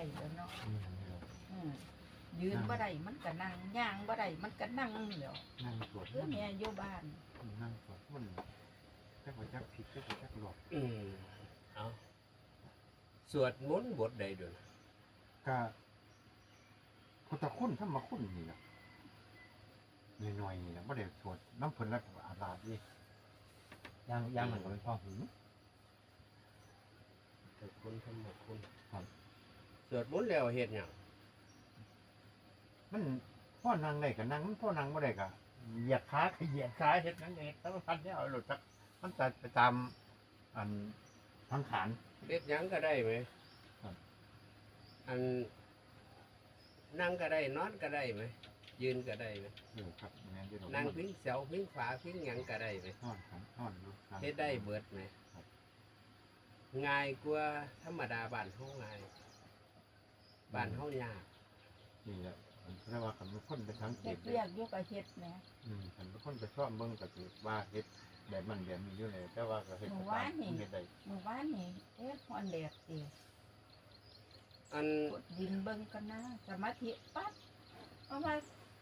ได้แล้วเนาะอืมเดี๋ยวอืมยืนบ่ได้มันก็นั่งย่างบ่ได้มันก็นั่งเดียวนั่งสวดเพื่อแม่อยู่บ้านนั่งสวดมันจักว่าจักผิดจักว่าจักหลอกอืมเอาสวดมนต์บทใดด้วยก็พุทธคุณธรรมคุณนี่แหละหน่อยๆนี่แหละบ่ได้สวดน้ำเพิ่นแล้วก็อาลาดนี่ย่างย่างมันก็เป็นพ่อหูสวดคุณธรรมคุณครับ สวดมนต์แล้วเฮ็ดหยังมันพ่อนางได้ก็นั่งพ่อนางบ่ได้ก็เหยียดขาก็เหยียดขาเฮ็ดนั่นเองแต่ว่าพันเนี่ยเอาหลุดจักมันจะไปตามอันทางขาน เฮ็ดหยังก็ได้ไหมครับ อันนั่งก็ได้นอนก็ได้ไหมยืนก็ได้ไหมอยู่ครับแม่นอยู่ดอกนั่งพิงเสาพิงฝาพิงหยังก็ได้ไหมนอนครับนอนอยู่ครับ เฮ็ดได้เบิดไหมครับ ง่ายกว่าธรรมดาบ้านเฮาง่าย บ้านเฮายากนี่แหละมันเรียกว่าคันเป็นคนไปทางเกเฮ็ตดเรียกอยู่กับเฮ็ดแหมอืมคันเป็นคนไปชอบเบิ่งก็สิว่าเฮ็ดแบบมันแบบนี้อยู่เลยแต่ว่าก็เฮ็ดหมู่ไปตาบ้ามนนี่เฮ็ดได้หมู่บ้านนี่เฮ็ดฮอนแดดสิอันกดดินเบิ่งกันนะสมาธิปั๊บเพราะว่า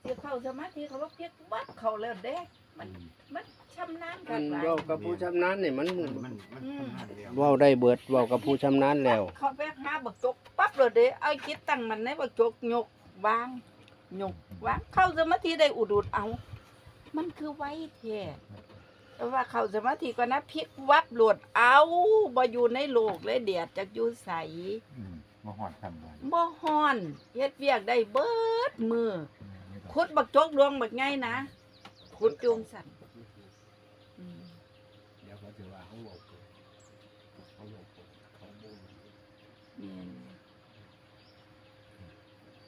สิเข้าสมาธิเขาว่าเพียกวัดเข้าแล้วเด้ มันอืมมันชำนาญอักันนหลายเว้ากับผู้ชำนาญนี่มันมันมันมันทำงานเดียวเว้าได้เบิดเว้ากับผู้ชำนาญแล้ว เขาไปหาบักจก ปั๊บเลยเด้เอาคิดตั้งมันในบักจกยกวางยกวางเข้าสมาธิได้อุดุดเอา มันคือไว้แท้แต่ว่าเข้าสมาธิก็นะพลิกวับหลวดเอาบ่อยู่ในโลกเลยเดียดจากอยู่ใสอืมบ่ฮอดทำได้บ่ฮ้อนเฮ็ดเวียกได้เบิดมือขุดบักจกดวงบักไงนะขุดจูงสั่นอืม เดี๋ยวเขาถือว่าเขาบอกเกินเขาบอกเกินเขาบูน แม่น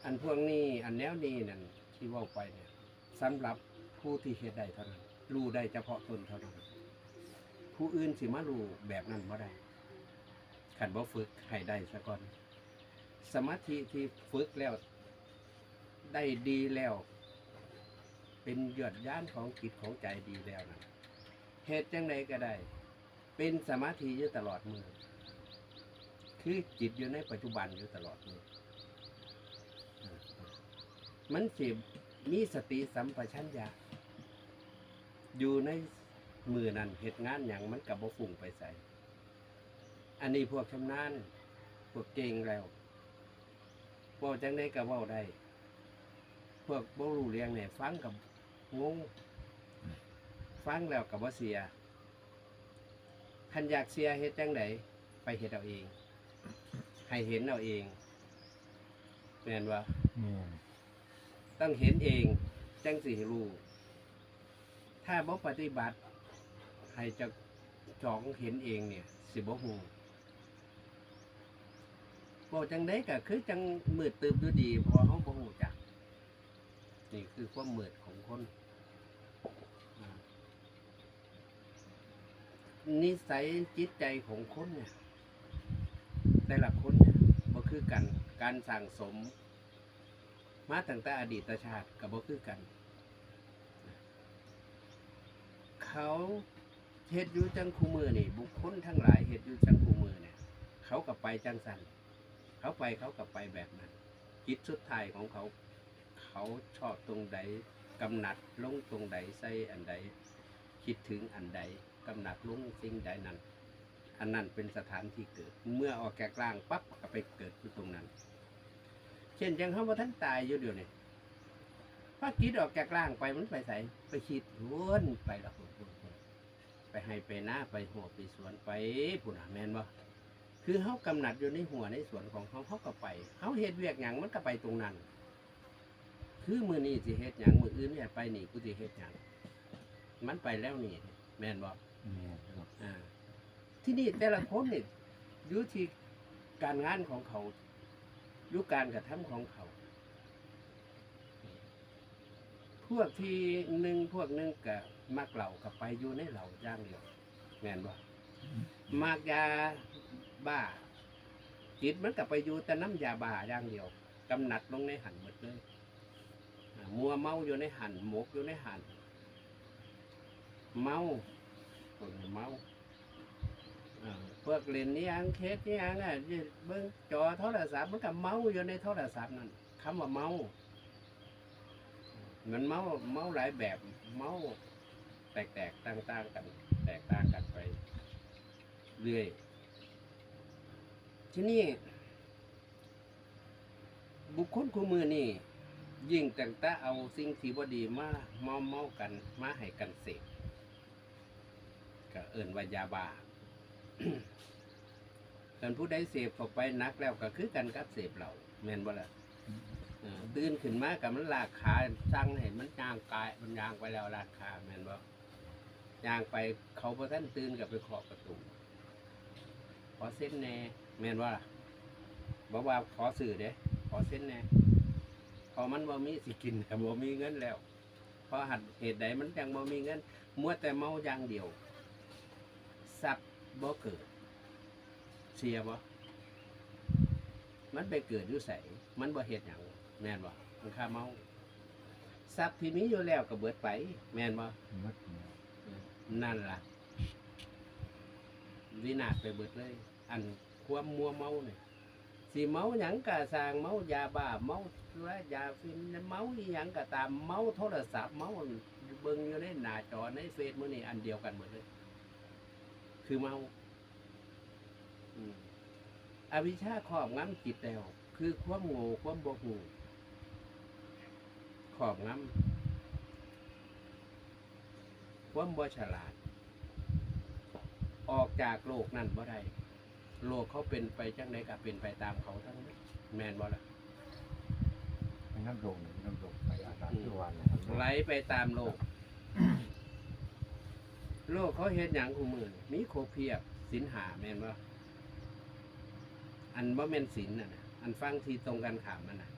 อันพวกนี้อันแนวนี้นั่นที่ว่าไปเนี่ยสำหรับผู้ที่เฮ็ดได้เท่านั้นรู้ได้เฉพาะตนเท่านั้น ผู้อื่นสิมารู้แบบนั้นบ่ได้ขันบ่ฝึกให้ได้ซะก่อน สมาธิที่ฝึกแล้วได้ดีแล้ว เป็นยอดย่านของจิตของใจดีแล้วนะเหตุจังใดก็ได้ เป็นสมาธิอยู่ตลอดมือคือจิตอยู่ในปัจจุบันอยู่ตลอดมือ มันสิมีสติสัมปชัญญะอยู่ในมือนั้นเหตุงานอย่างมันกับบ่ฟุ้งไปใส่ อันนี้พวกชำนาญพวกเก่งแล้วเว่าจังได้กับว่าได้ พวกบ่รู้เรียงเนี่ยฟังกับงง ฟังแล้วกับว่าเสียคันอยากเสียเฮ็ดจังไดไปเฮ็ดเอาเอง ให้เห็นเอาเองแม่นว่า แม่น ต้องเห็นเองจังสิรู้ถ้าบ่ปฏิบัติให้จะจองเห็นเองเนี่ย สิบ่ฮู้บ่จังไดก็คือจังมืดตึบอยู่ดีพอเฮาบ่ฮู้จักนี่คือความมืดของคนนิสัยจิตใจของคนเนี่ยแต่ละคนเนี่ยบ่คือกันการสั่งสม มาตั้งแต่อดีตชาติกับบ่คือกัน เขาเฮ็ดอยู่จังคูมือนี่บุคคลทั้งหลายเฮ็ดอยู่จังคูมือเนี่ย เขากับไปจังสันเขาไปเขากับไปแบบนั้นจิตสุดท้ายของเขา เขาชอบตรงใดกำหนัดลงตรงใดใส่อันใดคิดถึงอันใดกำหนัดลงสิ่งใดนั้น อันนั้นเป็นสถานที่เกิด เมื่อออกแก่กลางปั๊บก็ไปเกิดอยู่ตรงนั้น เช่นจังเขาว่าท่านตายอยู่เดียวนี่พระจิตออกจากร่างไปมันไปใส่ไปคิดวนไปละพุ่นพุ่นพุ่นไปให้ไปหน้าไปหัวไปสวนไปพุ่นน่ะแม่นบ่คือเขากำหนัดอยู่ในหัวในสวนของเขาเขาก็ไปเขาเฮ็ดเวียกหยังมันก็ไปตรงนั้น คือมือนี้สิเฮ็ดหยังมืออื่นเนี่ยไปนี่กูสิเฮ็ดหยังมันไปแล้วนี่แม่นบ่แม่นครับอ่าที่นี่แต่ละคนนี่อยู่ที่การงานของเขาอ ยู่การกระทำของเขา พวกที่หนึ่งพวกหนึ่งกับมักเหล่ากับไปอยู่ในเหล่าอย่างเดียวแม่นบ่มากยาบ้า จิตมันกับไปอยู่แต่น้ำยาบ้าอย่างเดียวกำหนัดลงในหันหมดเลยอ่ามัวเมาอยู่ในหันหมกอยู่ในหันเมาคนเมาเออ พวกเล่นนี่ยังเคสนี่ยังอะเบิ่งจอโทรศัพท์มันก็เมาอยู่ในโทรศัพท์นั่นคำว่าเมามันเมาเมาหลายแบบเมาแตกๆต่างๆกัน แตกต่างกันไปเรื่อยทีนี้บุคคลคู่มือนี่ยิ่งแต่งต่เอาสิ่งที่บ่ดีมาเมาเมากัน มาให้กันเสพก็เอิ่นว่ายาบ้า กันผู้ใดเสพเข้าไปนักแล้วก็คือกันกับเสพเราแม่นบ่ล่ะเออตื่นขึ้นมากับมันลากขาสั่งให้มันย่างกายมันย่างไปแล้วลากขาแม่นบ่ย่างไปเขาพอท่านตื่นกับไปเคาะประตูขอเส้นแน่แม่นว่าล่ะบอกว่าขอสื่อเด้ขอเส้นแน่พอมันบ่มีสิกินก็บ่มีเงินแล้วพราะหัดเหตุใดมันจังบ่มีเงินมัวแต่เมาอย่างเดียว บ่เกิด เสียบ่มันไปเกิดอยู่ไสมันบ่เฮ็ดหยังแม่นบ่มันค่าเมาทรัพย์ที่มีอยู่แล้วก็เบิดไป แม่นบ่หมดแล้วนั่นล่ะ วินาศไปเบิดเลย อันความมัวเมาเนี่ยสิเมาหยังกะสร้างเมายาบ้าเมาสุรายาฟินเมาอีหยังกะตามเมาโทรศัพท์เมาเบิ่งอยู่ในหน้าจอในเฟซมื้อนี้อันเดียวกันหมดเลย คือเมาอืมอวิชชาครอบงำจิตแล้ว คือความโง่ความบ่ฮู้ครอบงำความบ่ฉลาด ออกจากโลกนั่นบ่ได้โลกเขาเป็นไปจังไดก็เป็นไปตามเขาทั้งนั้นแม่นบ่ล่ะเป็นน้ำลงน้ำลงไปอาบน้ำทุกวันนะครับไหลไปตามโลก โลกเขาเฮ็ดหยังคู่มือมีโคเพียบสินหาแม่นบ่าอันบ่แม่นศีลน่ะนะอันฟังทีตรงกันขามมันน่ะ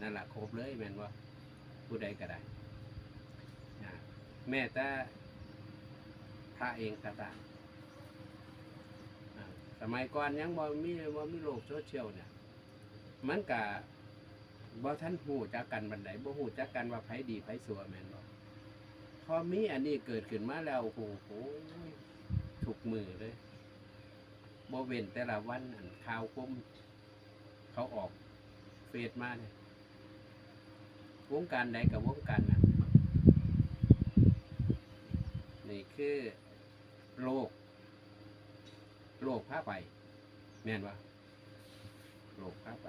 นั่นแหละครบเลยแม่นบ่าผู้ใดก็ได้แม้แต่พระเองก็ตามอ่าสมัยก่อนยังบ่มีบ่มีโลกโซเชียลเนี่ยมันก็บ่ท่านหูจักกันบันไดบ่หูจักกันว่าไผดีไผสัวแม่น พอมีอันนี้เกิดขึ้นมาแล้วโอ้โหถูกมือเลยบ่เว้นแต่ละวันอันข่าวคมเขาออกเฟซมาเนี่ยวงการใดกับวงการนั้นนี่คือโลก โลกพาไป แม่นว่าโลกพาไป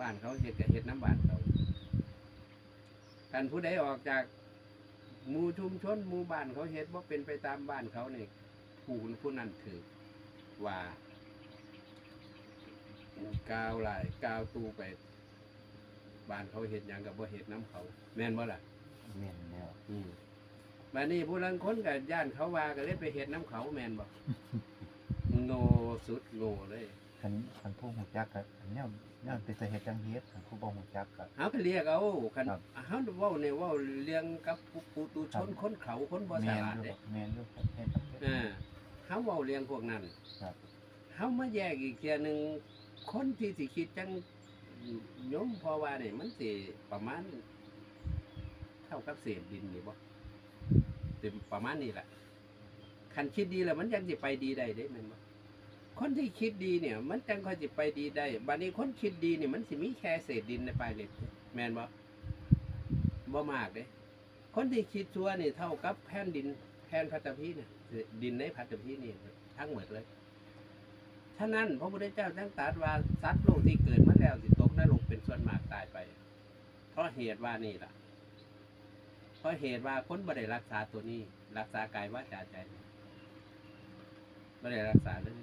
บ้านเขาเฮ็ดกับเฮ็ดน้ำบ้านเขา การผู้ใดออกจากหมู่ชุมชนหมู่บ้านเขาเฮ็ดว่าเป็นไปตามบ้านเขาเนี่ยผู้ผู้นั้นถือว่ากาวหลายกาวตูไปบ้านเขาเฮ็ดหยังกับบ่เฮ็ดน้ำเขา แม่นบ่ล่ะเมียนแล้วอืมบัดนี้ผู้ลังคนกับย่านเขาว่าก็เลยไปเฮ็ดน้ำเขาแม่นบ่โง่สุดโง่เลยคันคันผู้หูจักกับอันเนี้ย เนี่ยเป็นสาเหตุจังเฮ็ดคันผู้บ่หูจักกับ เฮาก็เรียกเอาคันครับ เฮาเว้าเนี่ยเว้าเรื่องกับผู้ผู้ตูชนคนเขาคนบ่แมฉนลาดอยู่เด้แมนอยู่ครับเฮ็ดครับเฮ็ด เออเฮาเว้าเรื่องพวกนั้นครับ เฮามาแยกอีกเทียหนึงคนที่สิคิดจังโยมเพอว่าเนี่ยมันสิประมาณ เท่ากับเศษดินนี่บ่สิประมาณนี้แหละคันคิดดีแล้วมันยังสิไปดีได้เด้แม่นบ่ คนที่คิดดีเนี่ย มันจังค่อยสิไปดีได้บัดนี้คนคิดดีเนี่ยมันสิมีแค่เศษดินในปลายเล็บแมนบ่บ่มากเด้คนที่คิดชั่วนี่ยเท่ากับแผ่นดินแผ่นพัตพีเนี่ยดินในพัตพีนี่ทั้งหมดเลยฉะนั้นพระพุทธเจ้าจังตรัสว่าสัตว์โลกที่เกิดมาแล้วสิตกนรกเป็นส่วนมากตายไป เพราะเหตุว่านี่ล่ะ เพราะเหตุว่าคนบ่ได้รักษาตัวนี้ รักษากายว่าจาใจบ่ได้รักษาเลย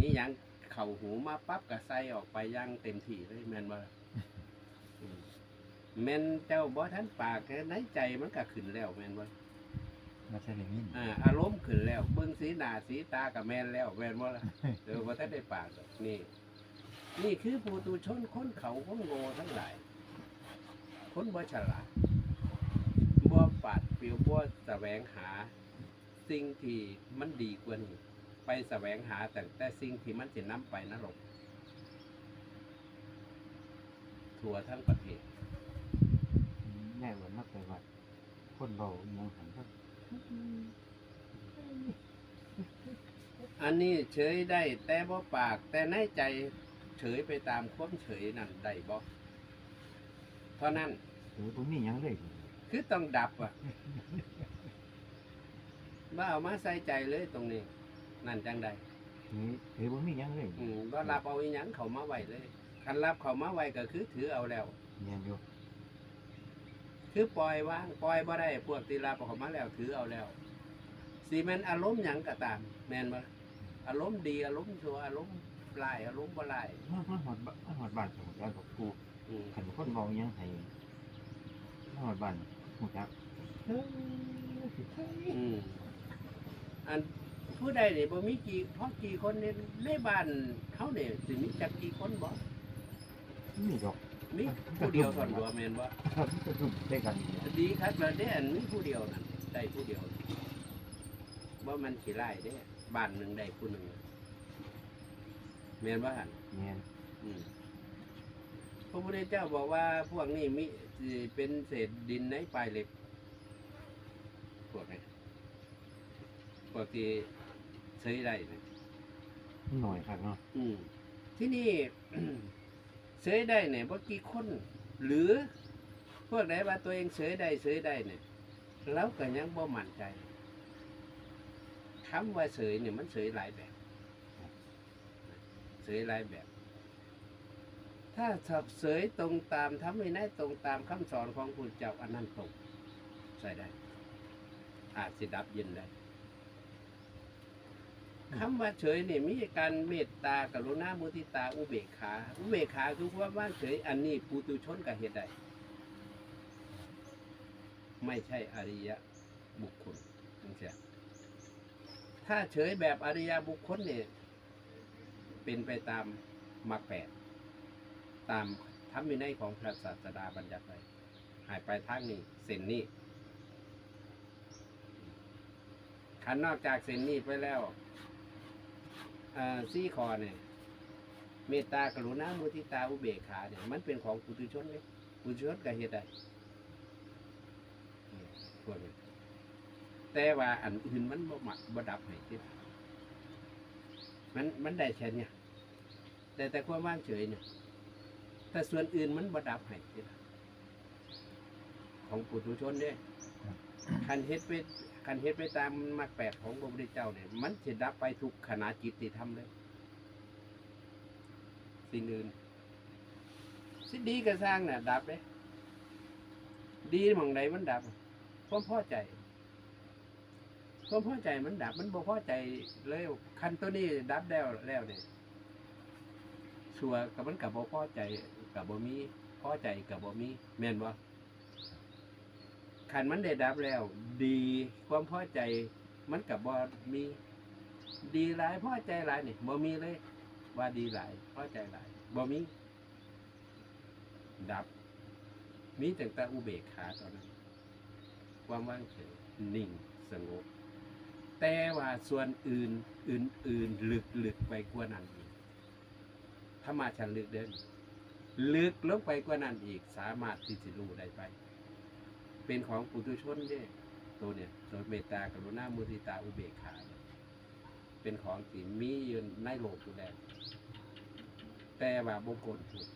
มีหยังเข่าหูมาปั๊บก็ใส่ออกไปอยังเต็มที่เลยแม่นบ่ล่ะอืมแม่นเจ้าบ่ทันปากแค่ในใจมันก็ขึ้นแล้วแม่นบ่ไม่ใช่ได้ยินอ่าอารมณ์ขึ้นแล้วเบิ่งสีหน้าสีตากับแม่นแล้วแม่นบ่ล่ะเดี๋ยวบ่ทันได้ปากดอกนี่ นี่คือผู้ตูชนคนเขาคนโง่ทั้งหลาย คนบ่ฉลาดบ่ปราดเปรียวบ่แสวงหา สิ่งที่มันดีกว่านี้ ไปแสวงหาแต่แต่สิ่งที่มันสินำไปนรกทั่วทั้งประเทศแม่วันนักไปวัดคนเบาเมืองหันก็อันนี้เฉยได้ แต่บ่ปาก แต่ในใจเฉยไปตามความเฉยนั่นได้บ่เพราะนั้นเออบ่มีหยังเลยคือต้องดับอะว่าเอามาใส่ใจเลยตรงนี้ นั่นจังใดเออเออบ่มีหยังเลยอืมว่ารับเอาอีหยังเขามาไว้เลยคันรับเขามาไว้ก็คือถือเอาแล้ว แม่นอยู่คือปล่อยวางปล่อยบ่ได้พวกที่รับเอาเขามาแล้วถือเอาแล้วสีแมนอารมณ์หยังก็ตาม แมนบ่อารมณ์ดีอารมณ์ชั่วอารมณ์ร้ายอารมณ์บ่ร้ายมามาฮอดบ้านมาฮอดบ้านของอาจารย์กับครูอืมคันคนเว้าหยังให้มาฮอดบ้านฮู้จักเอออืมอัน ผู้ใดนี่บ่มีกี่เพราะกี่คนเนี่ยในบ้านเฮาเนี่ยสิมีจักกี่คนบ่มีดอกมีผู้เดียวเท่านั้นบ่แม่นบ่ครับมันก็รุ่มได้กันนี่แหละดีครับแล้วเด้อันมีผู้เดียวนั่นได้ผู้เดียวบ่มันสิไล่เด้บ้านหนึงได้ผู้หนึงแม่นบ่หั่นแม่นอืมพระพุทธเจ้าบอกว่าพวกนี้มิสิเป็นเศษดินในปลายเหล็กพวกนี้พวก ที่ใช้ได้นะมันหน่อยครับเนาะอืมที่นี่เสยได้เนี่ยบ่กี่คน หรือ พวกไหนว่าตัวเองเสยได้เสยได้เนี่ยแล้วก็ยังบ่มั่นใจคำว่าเสยเนี่ยมันเสยหลายแบบเสยหลายแบบ ถ้าสับเสยตรงตามทำให้ได้ตรงตามคำสอนของคุณเจ้าอันนั้นตรงใส่ได้อาจสิดับเย็นได้ คำว่าเฉยเนี่ยมีการเมตตากรุณามุทิตาอุเบกขา อุเบกขาคือความว่างเฉยอันนี้ปุตุชนกับเหตุใดไม่ใช่อริยะบุคคลนั่นเสียถ้าเฉยแบบอริยบุคคลเนี่ยเป็นไปตามมรรคแปดตามธรรมวินัยของพระศาสดาบัญญัติไว้หายไปทางนี้เส้นนี้ขันนอกจากเส้นนี้ไปแล้ว ซี่คอเนี่ยเมตตากรุณามุทิตาอุเบกขาเนี่ยมันเป็นของปุถุชนเลยปุถุชนก็เหตุใดอืมพวกนี้แต่ว่าอันอื่นมันบ่หมักบ่ดับให้ที่มันมันได้แค่เนี้ยแต่แต่ความว่างเฉยเนี่ยแต่ส่วนอื่นมันบ่ดับให้ที่ของปุถุชนเนี่ยคันเฮ็ดไป คันเฮ็ดไปตามมรรคแปดของพระพุทธเจ้าเนี่ยมันจะดับไปทุกขณะจิตที่ทำเลย สิ่งอื่นสิ่งดีก็สร้างน่ะ ดับเลยดีมองใดมันดับความพอใจความพอใจมันดับมันบ่พอใจเลยคันตัวนี้ดับแล้วแล้วเนี่ยชัวกับมันกับบ่พอใจกับบ่มีพอใจกับบ่มีแม่นบ่ คันมันได้ดับแล้ว ดีความพอใจมันกับบ่มีดีหลายพอใจหลายนี่บ่มีเลยว่าดีหลายพอใจหลายบ่มี ดับ มีแต่แต่อุเบกขาตอนนั้น ความว่างเฉยนิ่งสงบแต่ว่าส่วนอื่นอื่นอื่นลึกลึกไปกว่านั้นอีกถ้ามาชันลึกเดินลึกลงไปกว่านั้นอีกสามารถที่จะรู้ได้ไป เป็นของปุถุชนเนี่ยตัวเนี่ยตัวเมตตากรุณามุทิตาอุเบกขาเนี่ยเป็นของที่มีอยู่ในโลกอยู่แล้วแต่ว่าบุคคลถูก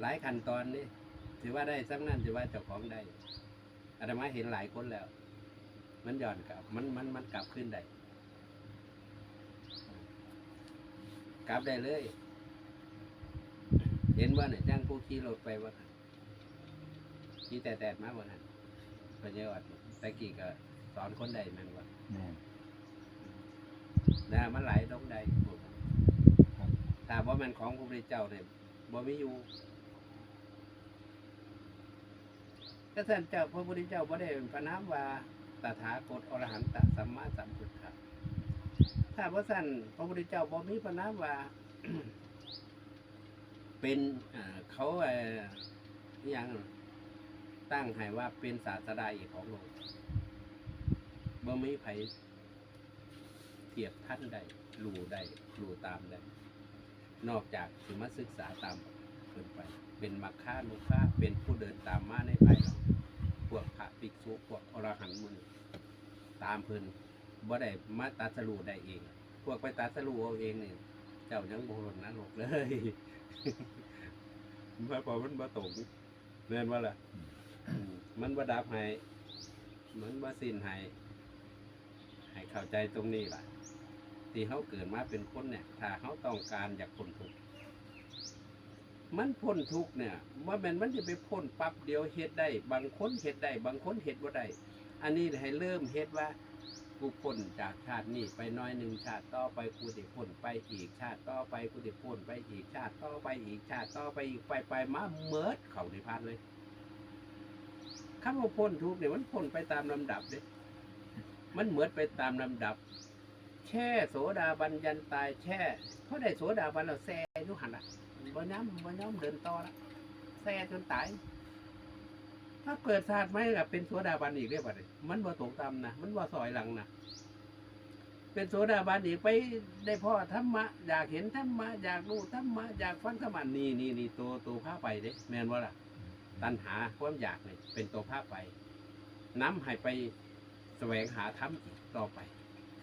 หลายขั้นตอนนี่ถือว่าได้สักนั่นถือว่าเจ้าของได้อาตมาเห็นหลายคนแล้ว มันหย่อนกลับ มันมันมันกลับขึ้นได้กลับได้เลย เห็นว่าเนี่ยจ้างผู้ขี่รถไปว่า ขี่แต่แต่มาวันนั้นปัญญาวัดตะกี้ก็สอนคนใดแมันว่าแม่นนะมันไหลลงใดพวกนั้นครับถ้าว่ามันของพระพุทธเจ้าเนี่ยบ่มีอยู่ก็ท่านเจ้าพระพุทธเจ้าบ่ได้พระนามว่าตถาคตอรหันตสัมมาสัมพุทธะถ้าพระท่านพระพุทธเจ้าบ่มีพระนามว่า เป็นเอ่อเขาเอ่ออหย่าง ตั้งให้ว่าเป็นศาสดาเอกของโลกบ่มีไผเทียบท่านใดรู้ได้รู้ตามได้นอกจากสิมาศึกษาตามเพิ่นไป เป็นมักค่านุค่าเป็นผู้เดินตามมาในภายหลังพวกพระภิกษุพวกอรหันต์มันตามเพิ่นบ่ได้มาตัดสรูได้เอง พวกไปตัดสรูเอาเองเนี่ยเจ้ายังบ่ลงนรกเลยมาพอมันบ่ตกแม่นว่าล่ะ มันบ่ดับให้มันบ่สิ้นให้ให้เข้าใจตรงนี้ล่ะ ที่เขาเกิดมาเป็นคนเนี่ย ถ้าเขาต้องการอยากพ้นทุกข์มันพ้นทุกข์เนี่ยว่าแมันมันจะไปพ้นปั๊บเดียวเฮ็ดได้ บางคนเฮ็ดได้ บางคนเฮ็ดบ่ได้ อันนี้ให้เริ่มเฮ็ดว่ากูพ้นจากชาตินี้ไปน้อยหนึ่งชาติต่อไปกูได้พ้นไปอีกชาติต่อไปกูได้พ้นไปอีกชาติต่อไปอีกชาติต่อไปอีกไปไปมาเมิดเขาในพานเลย คำว่าพ้นทุกข์เนี่ยมันพ้นไปตามลำดับเด้มันเหมือนไปตามลำดับ แช่โสดาบันยันตายแช่เขาได้โสดาบันเราแซ่ยุหันละบ่ย้ำบ่ย้ำเดินต่อละแซ่จนตาย ถ้าเกิดชาติไม่กับเป็นโสดาบันอีกเรียบร้อยมันบ่ตกตามนะมันบ่สอยหลังนะเป็นโสดาบันอีกไปได้พ่อธรรมะ อยากเห็นธรรมะ อยากรู้ธรรมะ อยากฟังธรรมะนี่นี่นี่ตัวตัวพาไปเด้แมนว่าล่ะ ตัณหาความอยากนี่เป็นตัวพาไปน้ำให้ไปแสวงหาธรรมอีกต่อไป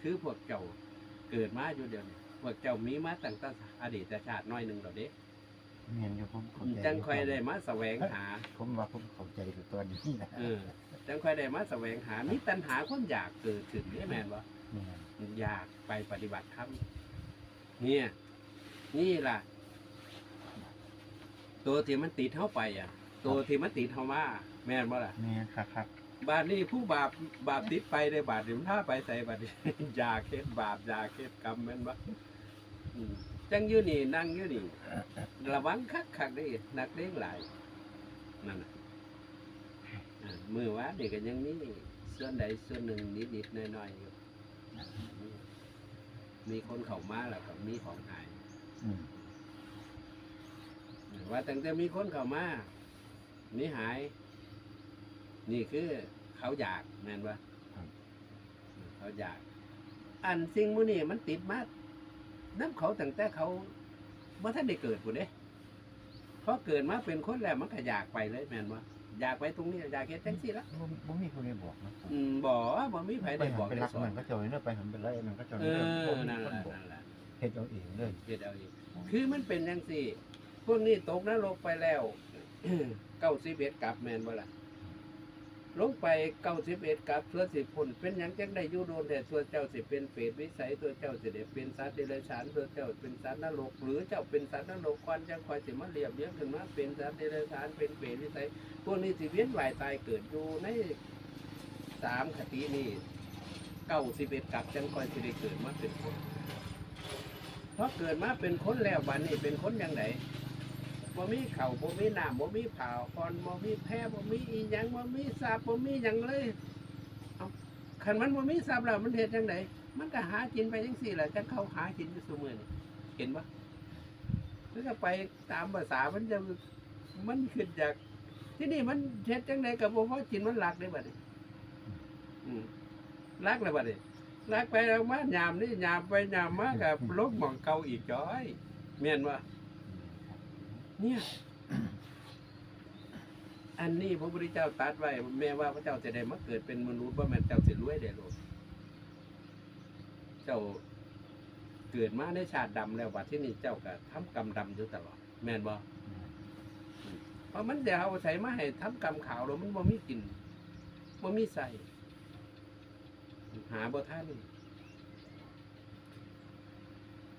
คือพวกเจ้าเกิดมาอยู่เดียวนี้พวกเจ้ามีมาตั้งแต่อดีตชาติน้อยหนึ่งเราเด้เมียนอยู่ผมเข้าใจจังค่อยได้มาแสวงหา ผมว่าผมเข้าใจกับตัวนี้นะเออจังค่อยได้มาแสวงหา มีตัณหาความอยากเกิดขึ้นนี่แม่นบ่เมียนอยากไปปฏิบัติธรรมเนี่ย นี่ล่ะ ตัวที่มันติดเข้าไปอะ ตัวที่มันติดเข้ามาแม่นบ่ล่ะเมียนครับครับบาปนี่ผู้บาปบาปติดไปในบาปนี่มันถ้าไปใส่บาปนี่อยากเฮ็ดบาปอยากเฮ็ดกรรมแม่นบ่อืมจังอยู่นี่นั่งอยู่นี่ระวังคักคักๆได้นักเลี้ยงหลายนั่นน่ะอ่ามือวานนี่ก็ยังมีส่วนใดส่วนหนึ่งนิดๆหน่อยๆอยู่มีคนเข้ามาแล้วก็มีของหายอืมว่าตั้งแต่มีคนเข้ามา มีหาย นี่คือเขาอยากแม่นว่าเขาอยาก อันสิ่งมูนี่มันติดมาน้ำเขาตั้งแต่เขาว่าท่านได้เกิดผู้เด้เพราะเกิดมาเป็นคนแล้วมันก็อยากไปเลยแม่นว่าอยากไปตรงนี้อยากเห็นจังซี่ละบ่บ่มีคนได้บอกนะอืมบ่บ่มีไผได้บอกไปได้รักสอมันนก็เจอเนื้อไปหันไปไล่มันก็เจอเอเนื้ออบ่มีนั่นคนแหละบอกนั่นแหละเฮ็ดเอาเองเลยเฮ็ดเอาเองคือมันเป็นจังซี่ พวกนี้ตกนรกไปแล้ว เก้าสิบเอ็ดกับแมนบ่ล่ะลงไปเก้าสิบเอ็ดกับส่วนสิพ้นเป็นยังจังได้ยูโดนแต่ส่วนเจ้าสิเป็นเปรตวิสัยตัวเจ้าสิได้เป็นสัตว์เดรัจฉานตัวเจ้าเป็นสัตว์นรกหรือเจ้าเป็นสัตว์นรกก่อนจังคอยสิมาเรียบเรียงขึ้นมาเป็นสัตว์เดรัจฉานเป็นเปรตวิสัยพวกนี้สิเวียนวายตายเกิดอยู่ในสามคตินี้เก้าสิบเอ็ดกับจังคอยสิได้เกิดมาเป็นคนเพราะเกิดมาเป็นคนแล้วบัดนี้เป็นคนยังไง บ่มีเข่าบ่มีน้ำบ่มีผ่าวพรบ่มีแพร่บ่มีอีหยังบ่มีสาบบ่มีหยังเลยเอาคันมันบ่มีสาบแล้วมันเฮ็ดจังไดมันก็หากินไปจังซี่แหละจังเขาหากินอยู่ซุมื้อนี่เห็นบ่มันก็ไปตามภาษามันจะมันขึ้นจาก ที่นี่มันเฮ็ดจังไดก็บ่พอกินมันหลักได้บัดนี้อืมลักแล้วบัดนี้ลักไปแล้วมายามนี่ยามไปยามมากับลบหม่องเก่าอีกจ้อยแม่นบ่ เนี่ย อันนี้พระพุทธเจ้าตรัดไว้แม้ว่าพระเจ้าจะได้มาเกิดเป็นมนุษย์ว่าแม่เจ้าจะรวยได้หรอกเจ้าเกิดมาในชาติดำแล้วบัดที่นี่เจ้าก็ทำกรรมดำอยู่ตลอด แม่นบ่เพราะมันเดี๋ยวเอาใส่มาให้ทำกรรมขาวแล้วมันบ่มีกินบ่มีใส่ หาบ่ท่าน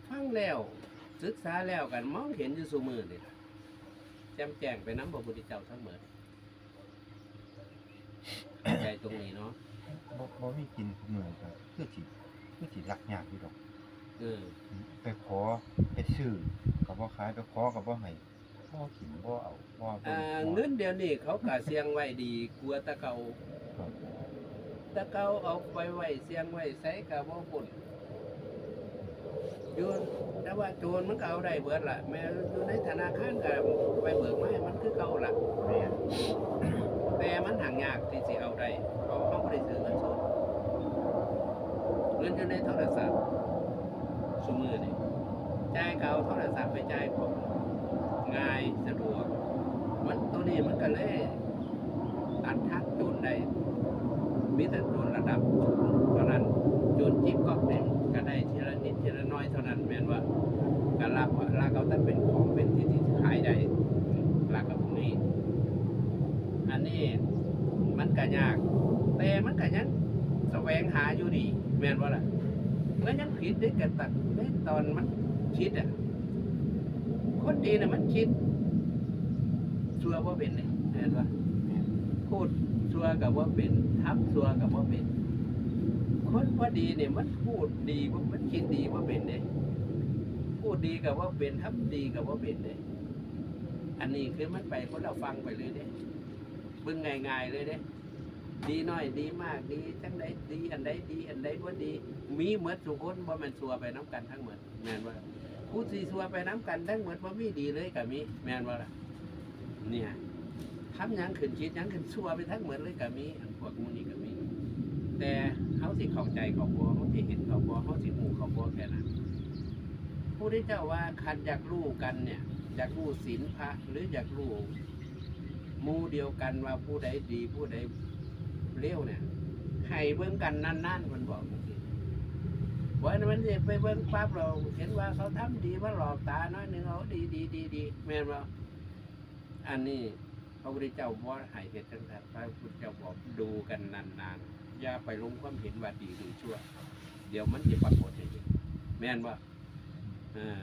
ฟังแล้วศึกษาแล้วกันมองเห็นอยู่สูมือนี่ล่ะแจ่มแจ้งไปน้ำพระพุทธเจ้าทั้งหมดใจตรงนี้เนาะบ่บ่มีกินเหมือนกันคือสิคือสิรักยากอยู่ดอก เออไปขอไปซื้อก็บ่ขายไปขอก็บ่ให้บ่กินบ่เอาบ่บ่อ่าบ่เงินเดี๋ยวนี้เขากะเสียงไว้ดีกลัวตะเกาครับตะเกาเอาไปไว้เสียงไว้ใส่กะบ่ปุ่น อยู่แต่ว่าโจรมันก็เอาได้เบิดล่ะแม้อยู่ในธนาคารก็ไปเบิกมาให้มันคือเก่าล่ะแม่นแต่มันห่างยากที่สิเอาได้เพราะเขาไม่ได้ซื้อเงินสดเงินอยู่ในโทรศัพท์สมือนี่จ่ายเขาโทรศัพท์ไปจ่ายผมง่ายสะดวก มันตัวนี้มันก็เลยกัดทักโจรได้มีแต่โจรระดับสูงเท่านั้นโจรจิ๊บก็เป็นก็ได้ทีละนิด ท่านั้นแม่นว่าก็รักว่ารักเอาแต่เป็นของเป็นที่ที่ขายได้รักกับตรงนี้ อันนี้มันก็ยาก แต่มันก็ยังแสวงหาอยู่ดี แม่นว่าล่ะมันยังผิดได้กันตัดในตอนมันคิดอะคนดีน่ะมันคิดชัวว่าเป็นเลยแม่นว่าพูดชัวกับว่าเป็นทับชัวกับว่าเป็น คนพอดีเนี่ยมันพูดดีว่ามันคิดดีว่าเป็นเด้พูดดีกับว่าเป็นทับดีกับว่าเป็นเด้อันนี้คือมันไปคนเราฟังไปเลยเด้เบิ่งง่ายๆเลยเด้ดีน้อยดีมากดีจังไดดีอันใดดีอันใดบ่ดี มีเหมือนทุกคนบ่แม่นสัวไปน้ำกันทั้งหมดแมนว่าผู้สิสัวไปน้ำกันทั้งหมดบ่ามีดีเลยก็มีแมนว่าล่ะเนี่ยทำยังขึ้นคิดยังขึ้นสัวไปทั้งหมดเลยก็มีอันพวกมูนี่ก็มีแต่ เขาสิเข้าใจเขาบ่เขาสิเห็นเขาบ่เขาสิฮู้เขาบ่แค่นั้นผู้ที่เจ้าว่าคันอยากรู้กันเนี่ยอยากรู้ศีลพระหรืออยากรู้หมู่เดียวกันว่าผู้ใดดีผู้ใดเลี้ยวเนี่ยให้เบิ่งกันนานๆมันบอกจริงๆวันมันจะไปเบิ่งปั๊บเราเห็นว่าเขาทำดีว่าหลอกตาน้อยหนึ่งเขาดีดีดีดีแม่นว่าอันนี้พระพุทธเจ้าว่าให้เหตุจังสันพระพุทธเจ้าบอกดูกันนานๆ อย่าไปลงความเห็นว่าดีหรือชั่ว เดี๋ยวมันจะปรากฏเองแม่นว่าอ่า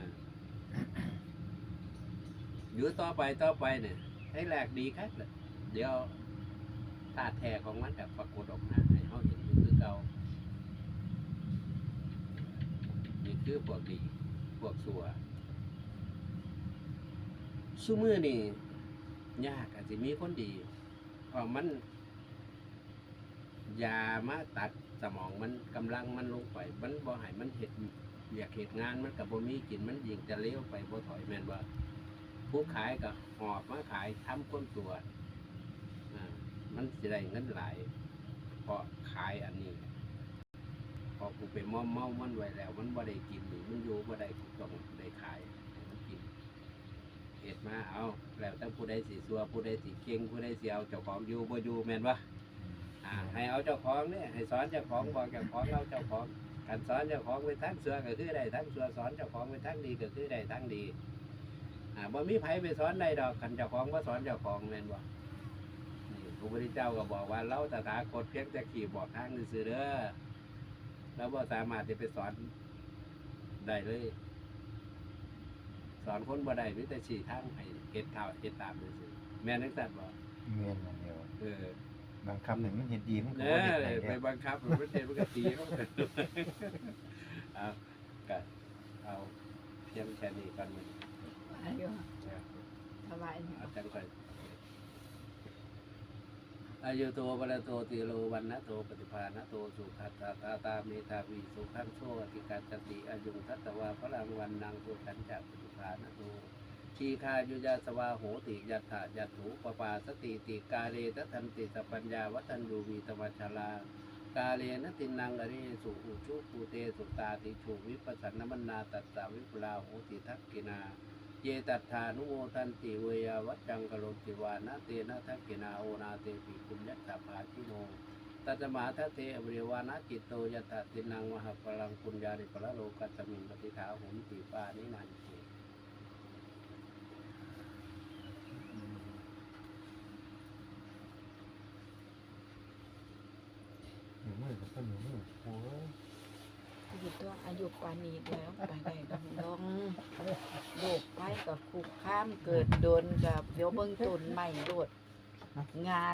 อยู่ต่อไปต่อไปเนี่ยให้แหลกดีครับเดี๋ยวธาตุแท้ของมันกับปรากฏออกมาให้เขาเห็นคือเก่านี่คือพวกดีพวกสัวซูมือนี่ยากอาจจะมีคนดีเพราะมัน ยามาตัดสมองมันกำลังมันลงไป มันบ่ให้มันเห็ดอยากเหตุงานมันกับบ่มีกินมันยิงจะเลี้ยวไปบ่ถอยแม่นว่าผู้ขายก็หอบมาขายทำคนตัวอ่ามันจะได้เงินหลายเพราะขายอันนี้พอกูไปมอมเมามันไว้แล้ว มันบ่ได้กินหรือมันอยู่บ่ได้กูต้องได้ขายให้มันกินเห็ดมาเอาแล้วแต่ผู้ใดสิสัวผู้ใดสิเก่งผู้ใดสิเอาเจ้าของอยู่บ่อยู่แม่นวะ อ่าให้เอาเจ้าของเนี่ยให้สอนเจ้าของบอกเจ้าของเอาเจ้าของการสอนเจ้าของไปทั้งเสือก็คือได้ทั้งเสือสอนเจ้าของไปทั้งดีก็คือได้ทั้งดีอ่าบ่มีไผไปสอนได้ดอกคันเจ้าของบ่สอนเจ้าของแม่นบ่นี่พระพุทธเจ้าก็บอกว่าเราตถาคตเพียงแต่ขี่บอกทางซื่อๆเด้อเราบ่สามารถที่ไปสอนได้เลย สอนคนบ่ได้มีแต่ชี้ทางให้เฮ็ดเท่าเฮ็ดตามซื่อๆแม่นจังซั่นบ่เมียนอย่างเดียวเออ บางคำหนึ่งมันเห็นดีมันก็เอบ่เห็นอไหนไปเนี่ยบังคับมันบ่ได้มันก็ตีเขาเอาก็เอาเพียงแค่นี้ก่อนมันอายุสบายเนี่ยเอาจังค่อยอายุโตบรโตติโลวันนะโตปฏิภาณโตสุขัตตาตาตาเมตาวีสุขังโชอติการจติอายุทัตตวาพลังวันนางสุขันจักปฏิภาณโต ชีคายุยาสวาโหติยัตถายัตถุปปาสติติกาเลตทันติสปัญญาวัตันยูวีตมัชลากาเลนตินังอริสุอุชุปูเตสุตาติฉุวิปัสสนมนาตัสสาวิปลาโหติทักกินา เยตัตถานุโมทันติเวยาวัจจังกโลติวานะเตนะทักกินาโอนาเตปิคุญยัตถาภาชิโนตัตมาทัเตอเววานะจิตโตยัตถตินังมหาพลังปุญญาริปละโลกัตมิงปฏิทาหุมติปานินันเต มือกับต้นหนูมือโอ้ยอายุตัวอายุปานนี้แล้วไปไหนดองดองโดกไปกับคุกข้ามเกิดโดนกับเดี๋ยวเบิ่งตุนใหม่โดดงาน